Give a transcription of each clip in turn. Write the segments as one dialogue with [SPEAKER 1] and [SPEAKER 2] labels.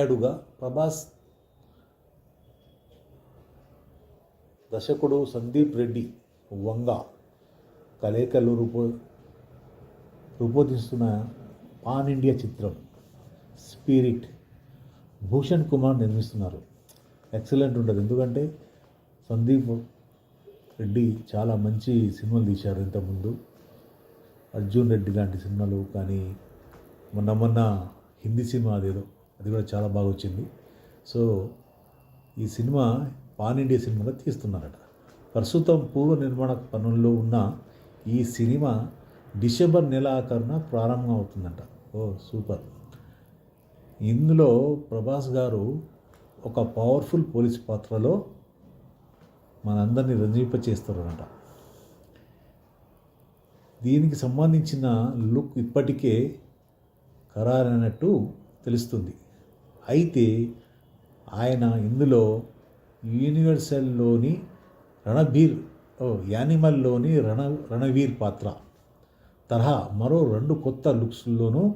[SPEAKER 1] అడుగా ప్రభాస్ దర్శకుడు సందీప్ రెడ్డి వంగ కలేకలు రూపో రూపొందిస్తున్న పాన్ ఇండియా చిత్రం స్పిరిట్ భూషణ్ కుమార్ నిర్మిస్తున్నారు. ఎక్సలెంట్ ఉంటుంది. ఎందుకంటే సందీప్ రెడ్డి చాలా మంచి సినిమాలు తీశారు ఇంతకుముందు. అర్జున్ రెడ్డి లాంటి సినిమాలు కానీ మొన్న మొన్న హిందీ సినిమా అదేదో అది కూడా చాలా బాగా వచ్చింది సో ఈ సినిమా పాన్ ఇండియా సినిమాగా తీస్తున్నారట. ప్రస్తుతం పూర్వ నిర్మాణ పనుల్లో ఉన్న ఈ సినిమా డిసెంబర్ నెలాఖరున ప్రారంభం అవుతుందంట. ఓ సూపర్. ఇందులో ప్రభాస్ గారు ఒక పవర్ఫుల్ పోలీస్ పాత్రలో మనందరినీ రంజింప చేస్తారనట. దీనికి సంబంధించిన లుక్ ఇప్పటికే ఖరారైనట్టు తెలుస్తుంది. అయితే ఆయన ఇందులో యూనివర్సల్లోని రణబీర్ ఓ యానిమల్లోని రణ రణవీర్ పాత్ర. తరహా మరో రెండు కొత్త లుక్స్లోనూ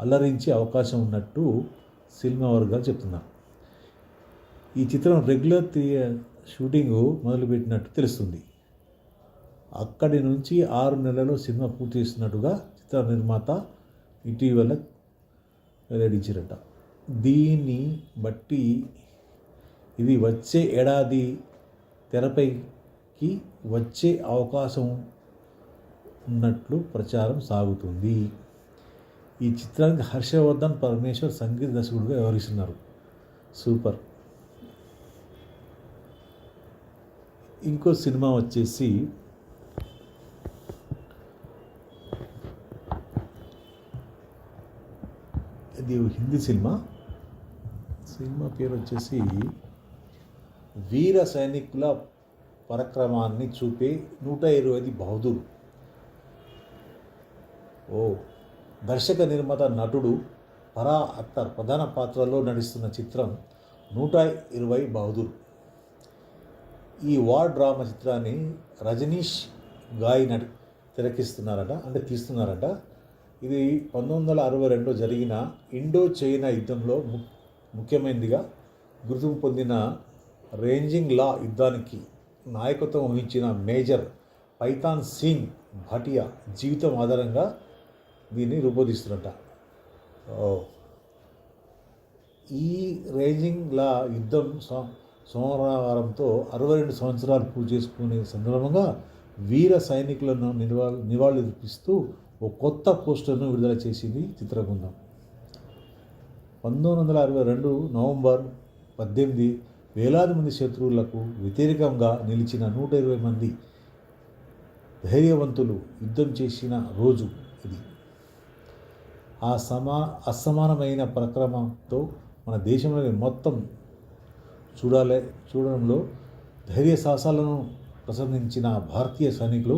[SPEAKER 1] అల్లరించే అవకాశం ఉన్నట్టు సినిమా వర్గాలు చెప్తున్నారు. ఈ చిత్రం రెగ్యులర్ షూటింగ్ మొదలుపెట్టినట్టు తెలుస్తుంది. అక్కడి నుంచి ఆరు నెలల్లో సినిమా పూర్తి చేస్తున్నట్టుగా చిత్ర నిర్మాత ఇటీవల వెల్లడించారట. దీన్ని బట్టి ఇది వచ్చే ఏడాది తెరపైకి వచ్చే అవకాశం ఉన్నట్లు ప్రచారం సాగుతుంది. ఈ చిత్రానికి హర్షవర్ధన్ పరమేశ్వర్ సంగీత దర్శకుడిగా వ్యవహరిస్తున్నారు. సూపర్. ఇంకో సినిమా వచ్చేసి ఇది హిందీ సినిమా. సినిమా పేరు వచ్చేసి వీర సైనికుల పరక్రమాన్ని చూపే నూట ఇరవై ఐదు బహదూర్. ఓ దర్శక నిర్మాత నటుడు పరా అఖ్తర్ ప్రధాన పాత్రలో నటిస్తున్న చిత్రం నూట ఇరవై బహదూర్. ఈ వార్ డ్రామా చిత్రాన్ని రజనీష్ గాయ్ నటి తెరకిస్తున్నారట అంటే తీస్తున్నారట. ఇది పంతొమ్మిది వందల అరవై రెండులో జరిగిన ఇండో చైనా యుద్ధంలో ముఖ్యమైనదిగా గుర్తింపు పొందిన రేంజింగ్ లా యుద్ధానికి నాయకత్వం వహించిన మేజర్ పైతాన్ సింగ్ భాటియా జీవితం ఆధారంగా దీన్ని రూపొందిస్తున్నట ఓ. ఈ రేంజింగ్ లా యుద్ధం సో- సోమవారంతో అరవై రెండు సంవత్సరాలు పూజ చేసుకునే సందర్భంగా వీర సైనికులను నివా నివాళులర్పిస్తూ ఓ కొత్త పోస్టర్ను విడుదల చేసింది చిత్రబృందం పంతొమ్మిది వందల అరవై రెండు నవంబర్ పద్దెనిమిది వేలాది మంది శత్రువులకు వ్యతిరేకంగా నిలిచిన నూట ఇరవై మంది ధైర్యవంతులు యుద్ధం చేసిన రోజు ఇది. ఆ సమా అసమానమైన ప్రక్రమంతో మన దేశంలోని మొత్తం చూడాలే చూడడంలో ధైర్య సాహసాలను ప్రసంగించిన భారతీయ సైనికులు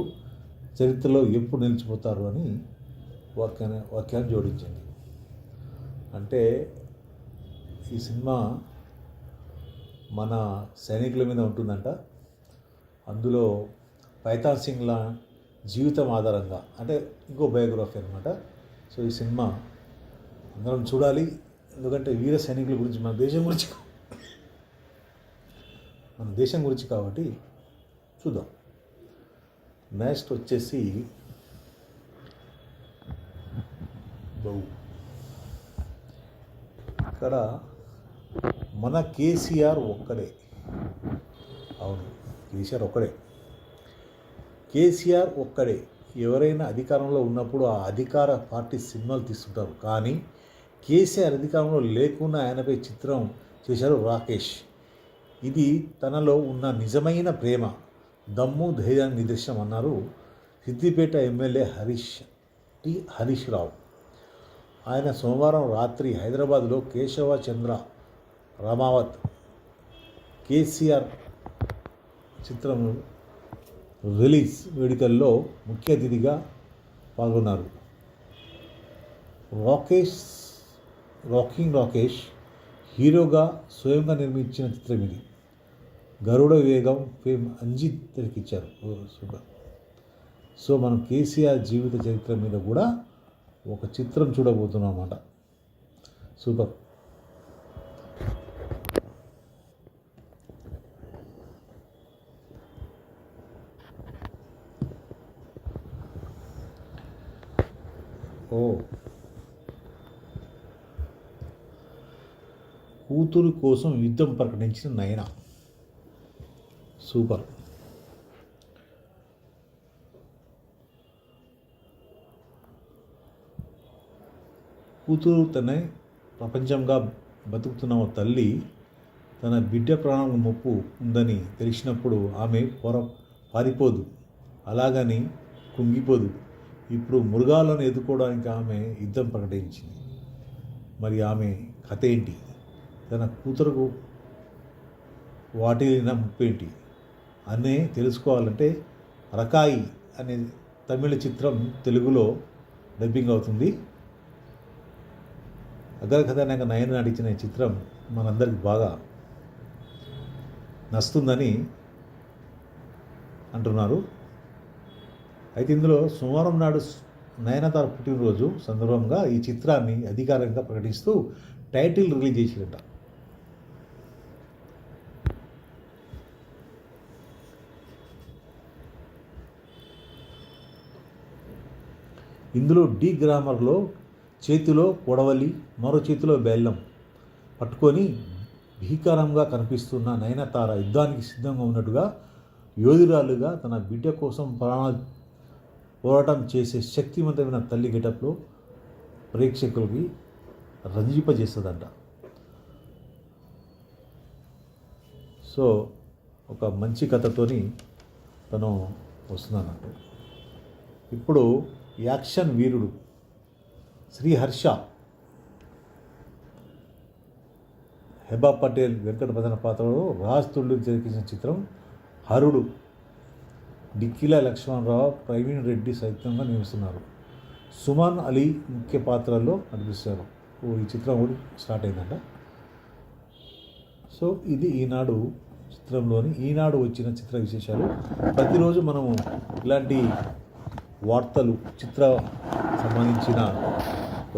[SPEAKER 1] చరిత్రలో ఎప్పుడు నిలిచిపోతారు అని వాక్యాన్ని వాక్యాన్ని జోడించింది అంటే ఈ సినిమా మన సైనికుల మీద ఉంటుందంట. అందులో పైతాన్ సింగ్ల జీవితం ఆధారంగా అంటే ఇంకో బయోగ్రఫీ అనమాట సో ఈ సినిమా అందరం చూడాలి ఎందుకంటే వీర సైనికుల గురించి మన దేశం గురించి మన దేశం గురించి కాబట్టి చూద్దాం. నెక్స్ట్ వచ్చేసి బహు ఇక్కడ మన కేసీఆర్ ఒక్కడే. అవును కేసీఆర్ ఒక్కడే. కేసీఆర్ ఒక్కడే. ఎవరైనా అధికారంలో ఉన్నప్పుడు ఆ అధికార పార్టీ సినిమాలు తీస్తుంటారు కానీ కేసీఆర్ అధికారంలో లేకుండా ఆయనపై చిత్రం చేశారు రాకేష్. ఇది తనలో ఉన్న నిజమైన ప్రేమ దమ్ము ధైర్యాన్ని నిదర్శనం అన్నారు సిద్దిపేట ఎమ్మెల్యే హరీష్ టి హరీష్ రావు. ఆయన సోమవారం రాత్రి హైదరాబాద్లో కేశవ చంద్ర రమావత్ కేసీఆర్ చిత్రం రిలీజ్ వేడుకల్లో ముఖ్య అతిథిగా పాల్గొన్నారు. రాకేష్ రాకింగ్ రాకేష్ హీరోగా స్వయంగా నిర్మించిన చిత్రం ఇది. గరుడ వేగం ఫేమ్ అంజిత్ తెరకిచ్చారు సూపర్. సో మనం కేసీఆర్ జీవిత చరిత్ర మీద కూడా ఒక చిత్రం చూడబోతున్నాం అన్నమాట సూపర్. ఓ. కూతురు కోసం యుద్ధం ప్రకటించిన నయన. సూపర్. కూతురు తనే ప్రపంచంగా బతుకుతున్న ఓ తల్లి తన బిడ్డ ప్రాణం ముప్పు ఉందని తెలిసినప్పుడు ఆమె పొర పారిపోదు. అలాగని కుంగిపోదు. ఇప్పుడు మృగాలను ఎదుర్కోవడానికి ఆమె యుద్ధం ప్రకటించింది. మరి ఆమె కథ ఏంటి? తన కూతురుకు వాటిన ముప్పు ఏంటి? అనే తెలుసుకోవాలంటే రకాయి అనే తమిళ చిత్రం తెలుగులో డబ్బింగ్ అవుతుంది. అగ్ర కథానాయక నయన నటించిన ఈ చిత్రం మనందరికి బాగా నస్తుందని అంటున్నారు. అయితే ఇందులో సోమవారం నాడు నయనతార పుట్టినరోజు సందర్భంగా ఈ చిత్రాన్ని అధికారికంగా ప్రకటిస్తూ టైటిల్ రిలీజ్ చేసిరట ఇందులో డి గ్రామర్లో చేతిలో పొడవలి మరో చేతిలో బెల్లం పట్టుకొని భీకరంగా కనిపిస్తున్న నయనతార యుద్ధానికి సిద్ధంగా ఉన్నట్టుగా యోధురాలుగా తన బిడ్డ కోసం ప్రాణ పోరాటం చేసే శక్తివంతమైన తల్లి గెటప్లో ప్రేక్షకులకి రంజింపజేస్తుందంట. సో ఒక మంచి కథతోని తను వస్తుందన్నట్టు ఇప్పుడు యాక్షన్ వీరుడు శ్రీహర్ష హెబా పటేల్ వెంకట పాత్రలో రాజ్ తుళ్ళు జరిపించిన చిత్రం హరుడు. డిక్కిల లక్ష్మణరావు ప్రవీణ్ రెడ్డి సైతంగా నిలుస్తున్నారు సుమాన్ అలీ ముఖ్య పాత్రల్లో నడిపిస్తారు ఓ ఈ చిత్రం కూడా స్టార్ట్ అయిందంట. సో ఇది ఈనాడు చిత్రంలోని ఈనాడు వచ్చిన చిత్ర విశేషాలు. ప్రతిరోజు మనము ఇలాంటి వార్తలు చిత్ర సంబంధించిన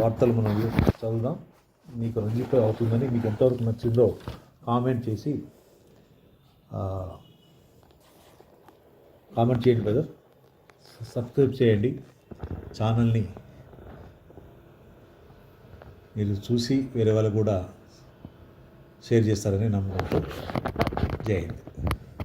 [SPEAKER 1] వార్తలు మనం చదువుదాం. మీకు రంజిత అవుతుందని మీకు ఎంతవరకు నచ్చిందో కామెంట్ చేసి కామెంట్ చేయండి బ్రదర్. సబ్స్క్రైబ్ చేయండి ఛానల్ని. మీరు చూసి వేరే వాళ్ళు కూడా షేర్ చేస్తారని నమ్మకంతో జై హింద్.